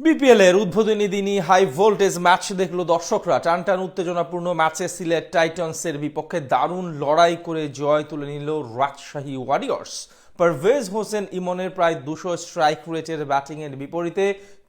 BPL এর উদ্বোধনী দিনই হাই ভোল্টেজ ম্যাচ দেখল দর্শকরা। টান টান উত্তেজনাপূর্ণ ম্যাচে সিলেট টাইটন্সের বিপক্ষে দারুণ লড়াই করে জয় তুলে নিল রাজশাহী ওয়ারিয়র্স পারভেজ হোসেন ইমনের প্রায় দুশো স্ট্রাইক রেটের ব্যাটিংয়ের বিপরীতে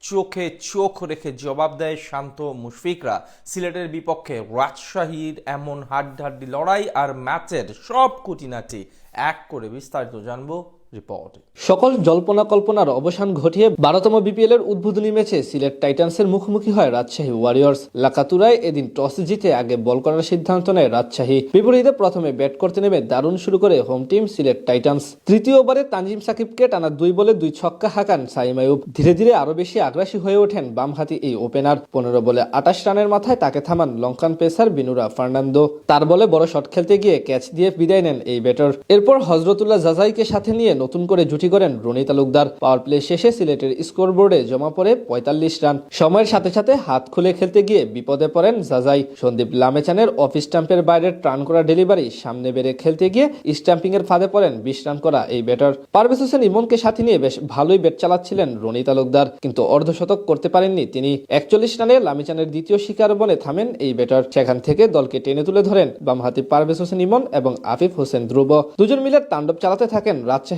চোখে চোখ রেখে জবাব দেয় শান্ত মুশফিকরা। সিলেটের বিপক্ষে রাজশাহীর এমন হাড্ডাহাড্ডি লড়াই আর ম্যাচের সব কুটিনাটি এক করে বিস্তারিত জানব রিপোর্টে সকল জল্পনা কল্পনার অবসান ঘটিয়ে বারোতম বিপিএল এর উদ্বোধনী ম্যাচে সিলেট টাইটান্সের মুখোমুখি হয় রাজশাহী ওয়ারিয়র্স লাকাতুরায় এদিন টস জিতে আগে বল করার সিদ্ধান্ত নেয় রাজশাহী। বিপরীতে প্রথমে ব্যাট করতে নেমে দারুণ শুরু করে হোম টিম সিলেট টাইটান্স। তৃতীয় ওভারে তানজিম সাকিবকে টানা দুই বলে দুই ছক্কা হাঁকান সাইম আয়ুব ধীরে ধীরে আরও বেশি আগ্রাসী হয়ে ওঠেন বামহাতি এই ওপেনার পনেরো বলে আটাশ রানের মাথায় তাকে থামান লঙ্কান পেসার বিনুরা ফার্নান্দো। তার বলে বড় শট খেলতে গিয়ে ক্যাচ দিয়ে বিদায় নেন এই ব্যাটার এরপর হজরতুল্লাহ জাজাইকে সাথে নিয়ে নতুন করে জুটি করেন রনি তালুকদার। পাওয়ার প্লে শেষে সিলেটের স্কোরবোর্ডে জমা পড়ে পঁয়তাল্লিশ রান। সময়ের সাথে সাথে হাত খুলে খেলতে গিয়ে বিপদে পড়েন জাজাই। সন্দীপ লামেচানের অফ স্টাম্পের বাইরে ট্রান করা ডেলিভারি সামনে বেড়ে খেলতে গিয়ে স্টাম্পিং এর ফাঁদে পড়েন বিশ রান করা এই ব্যাটার। পারভেজ হোসেন ইমনকে সাথে নিয়ে বেশ ভালোই ব্যাট চালাচ্ছিলেন রনি তালুকদার, কিন্তু অর্ধশতক করতে পারেননি তিনি। একচল্লিশ রানে লামিচানের দ্বিতীয় শিকার বনে থামেন এই ব্যাটার। সেখান থেকে দলকে টেনে তুলে ধরেন বামহাতি পারভেজ হোসেন ইমন এবং আফিফ হোসেন ধ্রুব। দুজন মিলে তাণ্ডব চালাতে থাকেন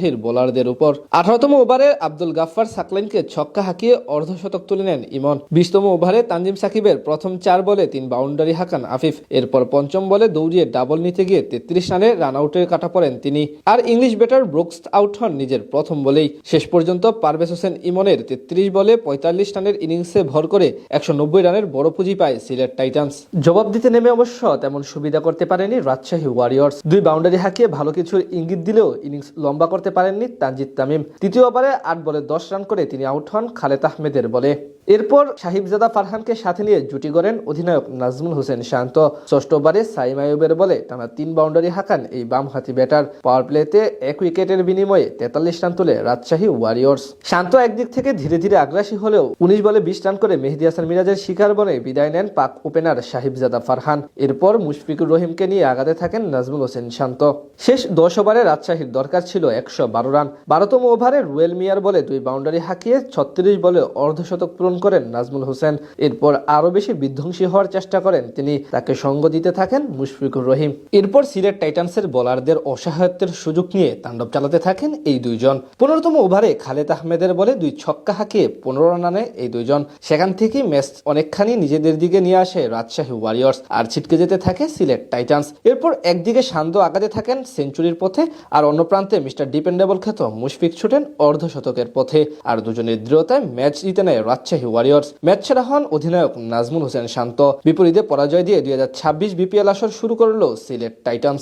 রাজশাহীর বোলারদের উপর। আঠারোতম ওভারে আব্দুল গাফফার সাকলাইনকে ছক্কা হাঁকিয়ে অর্ধশতক তুলে নেন ইমন। বিশতম ওভারে তানজিম সাকিবের প্রথম চার বলে তিন বাউন্ডারি হাঁকান আফিফ। এরপর পঞ্চম বলে দৌড়িয়ে ডাবল নিতে গিয়ে তেত্রিশ রানে রান আউটের কাটা পড়েন তিনি। আর ইংলিশ ব্যাটার ব্রুকস আউট হন নিজের প্রথম বলেই। শেষ পর্যন্ত পারভেজ হোসেন ইমনের তেত্রিশ বলে পঁয়তাল্লিশ রানের ইনিংসে ভর করে একশো নব্বই রানের বড় পুঁজি পায় সিলেট টাইটান্স। জবাব দিতে নেমে অবশ্য তেমন সুবিধা করতে পারেনি রাজশাহী ওয়ারিয়র্স। দুই বাউন্ডারি হাঁকিয়ে ভালো কিছুর ইঙ্গিত দিলেও ইনিংস লম্বা করতে পারেননি তানজিদ তামিম। তৃতীয় ওভারে আট বলে দশ রান করে তিনি আউট হন খালেদ আহমেদের বলে। এরপর সাহিবজাদা ফারহানকে সাথে নিয়ে জুটি করেন অধিনায়ক নাজমুল হোসেন শান্ত। ষষ্ঠ ওভারে সাইম আয়ুবের বলে টানা তিন বাউন্ডারি হাঁকান এই বাম হাতি ব্যাটার। পাওয়ার প্লেতে এক উইকেটের বিনিময়ে তেতাল্লিশ রান তুলে রাজশাহী ওয়ারিয়র্স। শান্ত একদিক থেকে ধীরে ধীরে আগ্রাসী হলেও উনিশ বলে বিশ রান করে মেহেদি হাসান মিরাজের শিকার বনে বিদায় নেন পাক ওপেনার সাহিবজাদা ফারহান। এরপর মুশফিকুর রহিমকে নিয়ে আগাতে থাকেন নাজমুল হোসেন শান্ত। শেষ দশ ওভারে রাজশাহীর দরকার ছিল একশো বারো রান। বারোতম ওভারে রুয়েল মিয়ার বলে দুই বাউন্ডারি হাঁকিয়ে ছত্রিশ বলে অর্ধশতক পূরণ করেন নাজমুল হোসেন। এরপর আরও বেশি বিধ্বংসী হওয়ার চেষ্টা করেন তিনি। তাকে সঙ্গ দিতে থাকেন মুশফিকুর রহিম। এরপর সিলেট টাইটান্সের বোলারদের অসহায়ত্বের সুযোগ নিয়ে তাণ্ডব চালাতে থাকেন এই দুইজন। পনেরোতম ওভারে খালেদ আহমেদের বলে দুই ছক্কা হাঁকিয়ে পনেরো রানে এই দুইজন। সেখান থেকেই ম্যাচ অনেকখানি নিজেদের দিকে নিয়ে আসে রাজশাহী ওয়ারিয়র্স আর ছিটকে যেতে থাকে সিলেট টাইটান্স। এরপর একদিকে শান্ত আগাতে থাকেন সেঞ্চুরির পথে আর অন্য প্রান্তে মিস্টার ডিপেন্ডেবল খ্যাত মুশফিক ছুটেন অর্ধশতকের পথে। আর দুজনের দৃঢ়তায় ম্যাচ জিতে নেয় রাজশাহী ওয়ারিয়র্স ম্যাচ সেরা হন অধিনায়ক নাজমুল হোসেন শান্ত। বিপরীতে পরাজয় দিয়ে দুই হাজার ছাব্বিশ বিপিএল আসর শুরু করল সিলেট টাইটান্স